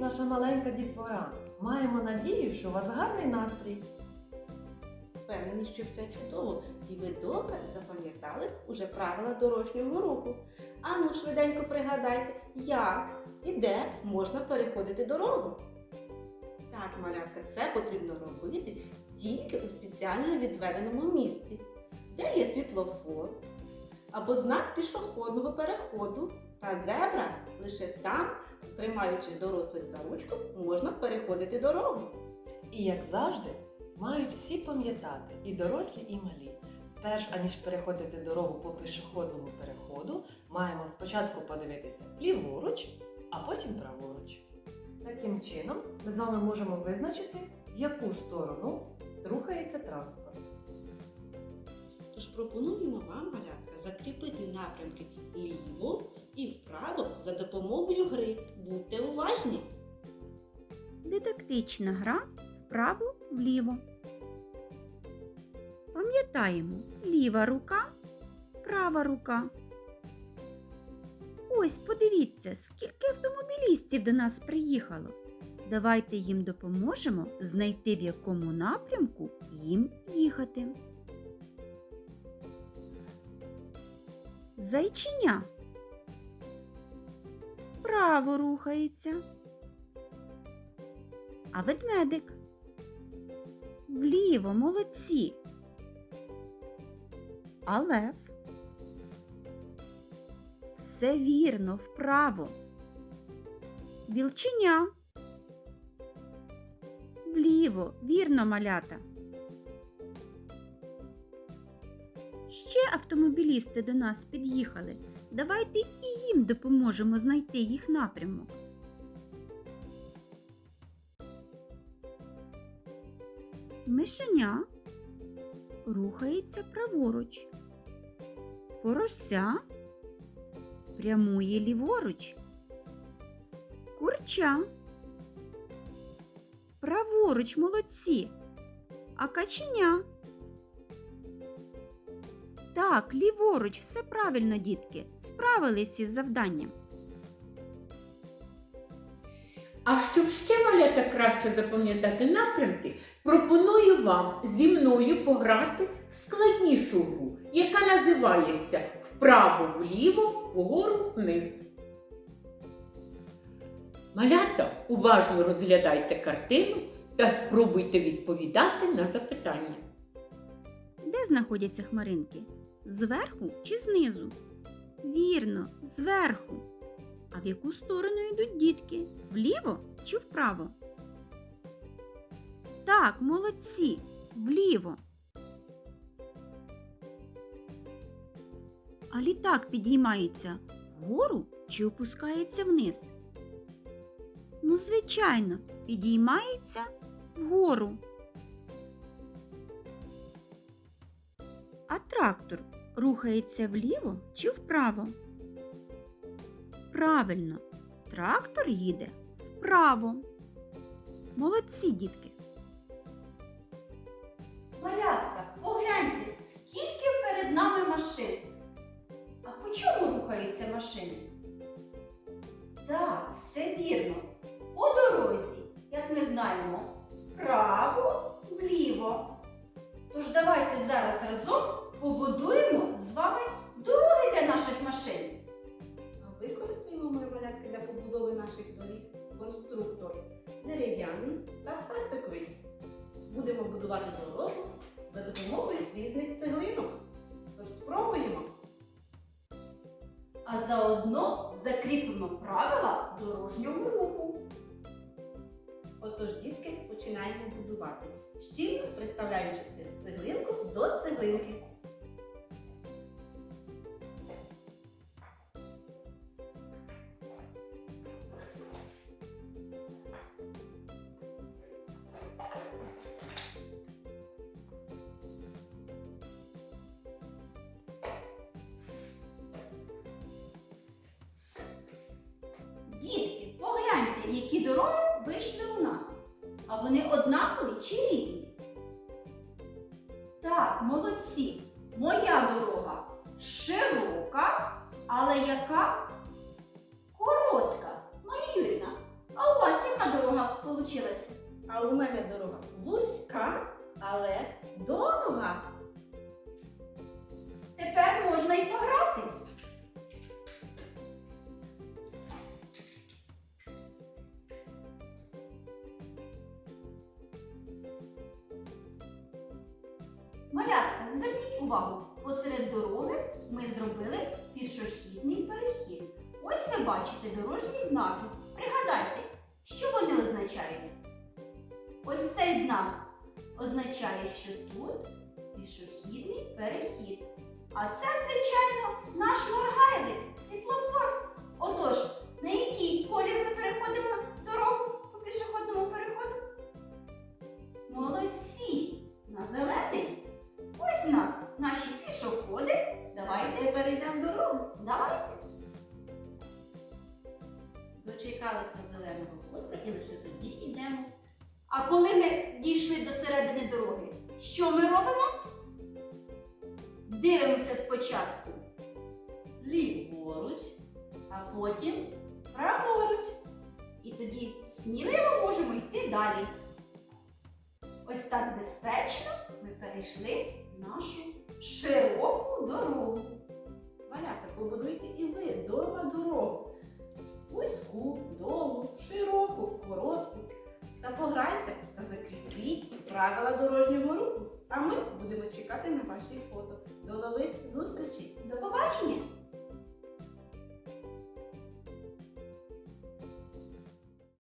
наша маленька дітвора. Маємо надію, що у вас гарний настрій. Впевнені, що все чудово, і ви добре запам'ятали уже правила дорожнього руху. Ану, швиденько пригадайте, як і де можна переходити дорогу. Так, малятка, це потрібно робити тільки у спеціально відведеному місці, де є світлофор або знак пішохідного переходу та зебра. Лише там, тримаючи дорослих за ручку, можна переходити дорогу. І як завжди, мають всі пам'ятати, і дорослі, і малі. Перш аніж переходити дорогу по пішохідному переходу, маємо спочатку подивитися ліворуч, а потім праворуч. Таким чином, ми з вами можемо визначити, в яку сторону рухається транспорт. Тож пропонуємо вам, малятка, закріпити напрямки ліво і вправо за допомогою гри. Будьте уважні! Дидактична гра вправо вліво. Пам'ятаємо ліва рука, права рука. Ось подивіться, скільки автомобілістів до нас приїхало. Давайте їм допоможемо знайти, в якому напрямку їм їхати. Зайчиня вправо рухається. А ведмедик. Вліво молодці. А лев. Все вірно, вправо. Вілченя. Вліво, вірно, малята. Ще автомобілісти до нас під'їхали. Давайте і їм допоможемо знайти їх напрямок. Мишеня рухається праворуч. Порося прямує ліворуч. Курча. Праворуч молодці. А каченя. Так, ліворуч, все правильно, дітки. Справились із завданням. А щоб ще малята краще запам'ятати напрямки, пропоную вам зі мною пограти в складнішу гру, яка називається вправо-вліво, вгору вниз. Малята, уважно розглядайте картину та спробуйте відповідати на запитання. Де знаходяться хмаринки? Зверху чи знизу? Вірно, зверху. А в яку сторону йдуть дітки? Вліво чи вправо? Так, молодці, вліво. А літак підіймається вгору чи опускається вниз? Ну, звичайно, підіймається вгору. А трактор рухається вліво чи вправо? Правильно, трактор їде вправо. Молодці, дітки. Малятка, погляньте, скільки перед нами машин. А по чому рухаються машини? Так, все вірно. По дорозі, як ми знаємо, вправо, вліво. Тож давайте зараз разом побудуємо з вами дороги для наших машин. А використаємо ми малятки для побудови наших доріг конструктор дерев'яний та пластиковий. Будемо будувати дорогу за допомогою різних цеглинок. Тож спробуємо. А заодно закріпимо правила дорожнього руху. Отож, дітки, починаємо будувати, щільно приставляючи цеглинку до цеглинки. Чи різні? Так, молодці. Моя дорога широка, але яка коротка. Марія Юрівна, а у вас яка А у мене дорога вузька, але довга. Тепер можна й пограти. Малятка, зверніть увагу, посеред дороги ми зробили пішохідний перехід. Ось ви бачите дорожні знаки. Пригадайте, що вони означають? Ось цей знак означає, що тут пішохідний перехід. А це, звичайно, наш моргайлик, Давайте перейдемо дорогу. Давайте. Дочекалися зеленого кольору і лише тоді йдемо. А коли ми дійшли до середини дороги, що ми робимо? Дивимося спочатку. Ліворуч, а потім праворуч. І тоді сміливо можемо йти далі. Ось так безпечно ми перейшли нашу широку дорогу. Валята, побудуйте і ви довга дорогу. Вузьку, довгу, широку, коротку. Та пограйте та закріпіть правила дорожнього руху. А ми будемо чекати на ваші фото. До нових зустрічей! До побачення!